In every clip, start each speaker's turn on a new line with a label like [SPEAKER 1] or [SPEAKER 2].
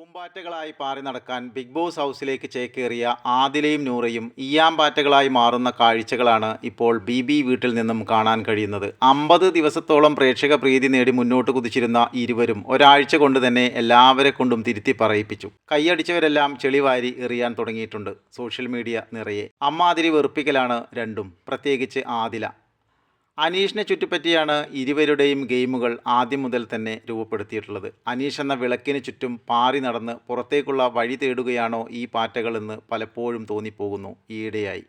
[SPEAKER 1] പൂമ്പാറ്റകളായി പാറി നടക്കാൻ big boss ഹൗസിലേക്ക് ചേക്കേറിയ ആദിലയും നൂറയും ഈയാമ്പാറ്റകളായി മാറുന്ന കാഴ്ചകളാണ് ഇപ്പോൾ ബി ബി വീട്ടിൽ നിന്നും കാണാൻ കഴിയുന്നത്. അമ്പത് ദിവസത്തോളം പ്രേക്ഷക പ്രീതി നേടി മുന്നോട്ട് കുതിച്ചിരുന്ന ഇരുവരും ഒരാഴ്ച കൊണ്ട് തന്നെ എല്ലാവരെ കൊണ്ടും തിരുത്തി പറയിപ്പിച്ചു. കൈയടിച്ചവരെല്ലാം ചെളിവാരി എറിയാൻ തുടങ്ങിയിട്ടുണ്ട്. സോഷ്യൽ മീഡിയ നിറയെ. അമ്മാതിരി വെറുപ്പിക്കലാണ് രണ്ടും. പ്രത്യേകിച്ച് ആദില. അനീഷിനെ ചുറ്റിപ്പറ്റിയാണ് ഇരുവരുടെയും ഗെയിമുകൾ ആദ്യം മുതൽ തന്നെ രൂപപ്പെടുത്തിയിട്ടുള്ളത്. അനീഷ് എന്ന വിളക്കിന് ചുറ്റും പാറി നടന്ന് പുറത്തേക്കുള്ള വഴി തേടുകയാണോ ഈ പാറ്റകളെന്ന് പലപ്പോഴും തോന്നിപ്പോകുന്നു ഈയിടെയായി.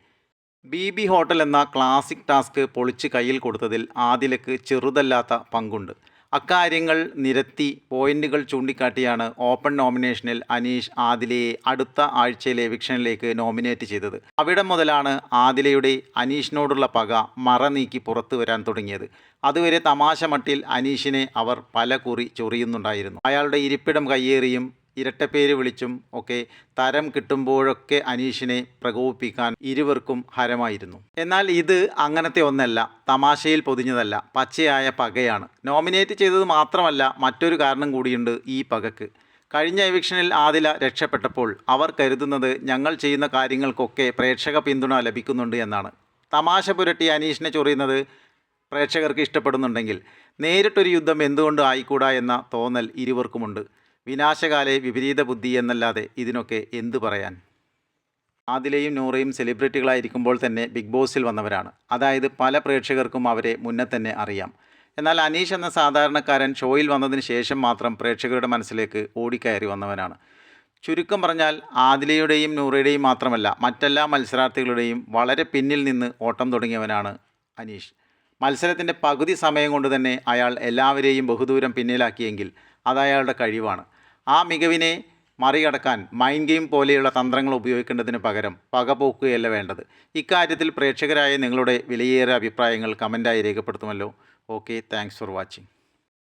[SPEAKER 1] ബി ബി ഹോട്ടൽ എന്ന ക്ലാസിക് ടാസ്ക് പൊളിച്ച് കയ്യിൽ കൊടുത്തതിൽ ആദിലക്ക് ചെറുതല്ലാത്ത പങ്കുണ്ട്. അക്കാര്യങ്ങൾ നിരത്തി പോയിന്റുകൾ ചൂണ്ടിക്കാട്ടിയാണ് ഓപ്പൺ നോമിനേഷനിൽ അനീഷ് ആദിലയെ അടുത്ത ആഴ്ചയിലെ വിക്ഷനിലേക്ക് നോമിനേറ്റ് ചെയ്തത്. അവിടെ മുതലാണ് ആദിലയുടെ അനീഷിനോടുള്ള പക മറ നീക്കി പുറത്തു വരാൻ തുടങ്ങിയത്. അതുവരെ തമാശ മട്ടിൽ അനീഷിനെ അവർ പല കുറി ചൊറിയുന്നുണ്ടായിരുന്നു. അയാളുടെ ഇരിപ്പിടം കയ്യേറിയും ഇരട്ടപ്പേര് വിളിച്ചും ഒക്കെ തരം കിട്ടുമ്പോഴൊക്കെ അനീഷിനെ പ്രകോപിപ്പിക്കാൻ ഇരുവർക്കും ഹരമായിരുന്നു. എന്നാൽ ഇത് അങ്ങനത്തെ ഒന്നല്ല തമാശയിൽ പൊതിഞ്ഞതല്ല പച്ചയായ പകയാണ്. നോമിനേറ്റ് ചെയ്തത് മാത്രമല്ല മറ്റൊരു കാരണം കൂടിയുണ്ട് ഈ പകക്ക്. കഴിഞ്ഞ എവിക്ഷനിൽ ആദില രക്ഷപ്പെട്ടപ്പോൾ അവർ കരുതുന്നത് ഞങ്ങൾ ചെയ്യുന്ന കാര്യങ്ങൾക്കൊക്കെ പ്രേക്ഷക പിന്തുണ ലഭിക്കുന്നുണ്ട് എന്നാണ്. തമാശ പുരട്ടി അനീഷിനെ ചൊറിയുന്നത് പ്രേക്ഷകർക്ക് ഇഷ്ടപ്പെടുന്നുണ്ടെങ്കിൽ നേരിട്ടൊരു യുദ്ധം എന്തുകൊണ്ട് ആയിക്കൂടാ എന്ന തോന്നൽ ഇരുവർക്കുമുണ്ട്. വിനാശകാലെ വിപരീത ബുദ്ധി എന്നല്ലാതെ ഇതിനൊക്കെ എന്തു പറയാൻ? ആദിലയും നൂറയും സെലിബ്രിറ്റികളായിരിക്കുമ്പോൾ തന്നെ ബിഗ് ബോസിൽ വന്നവരാണ്. അതായത് പല പ്രേക്ഷകർക്കും അവരെ മുന്നേ തന്നെ അറിയാം. എന്നാൽ അനീഷ് എന്ന സാധാരണക്കാരൻ ഷോയിൽ വന്നതിന് ശേഷം മാത്രം പ്രേക്ഷകരുടെ മനസ്സിലേക്ക് ഓടിക്കയറി വന്നവനാണ്. ചുരുക്കം പറഞ്ഞാൽ ആദിലയുടെയും നൂറയുടെയും മാത്രമല്ല മറ്റെല്ലാ മത്സരാർത്ഥികളുടെയും വളരെ പിന്നിൽ നിന്ന് ഓട്ടം തുടങ്ങിയവനാണ് അനീഷ്. മത്സരത്തിന്റെ പകുതി സമയം കൊണ്ട് തന്നെ അയാൾ എല്ലാവരെയും ബഹുദൂരം പിന്നിലാക്കിയെങ്കിൽ അത് അയാളുടെ കഴിവാണ്. ആ മികവിനെ മറികടക്കാൻ മൈൻഡ് ഗെയിം പോലെയുള്ള തന്ത്രങ്ങൾ ഉപയോഗിക്കേണ്ടതിന് പകരം പകപോക്കുകയല്ല വേണ്ടത്. ഇക്കാര്യത്തിൽ പ്രേക്ഷകരായ നിങ്ങളുടെ വിലയേറിയ അഭിപ്രായങ്ങൾ കമന്റായി രേഖപ്പെടുത്തുമല്ലോ. Okay thanks for watching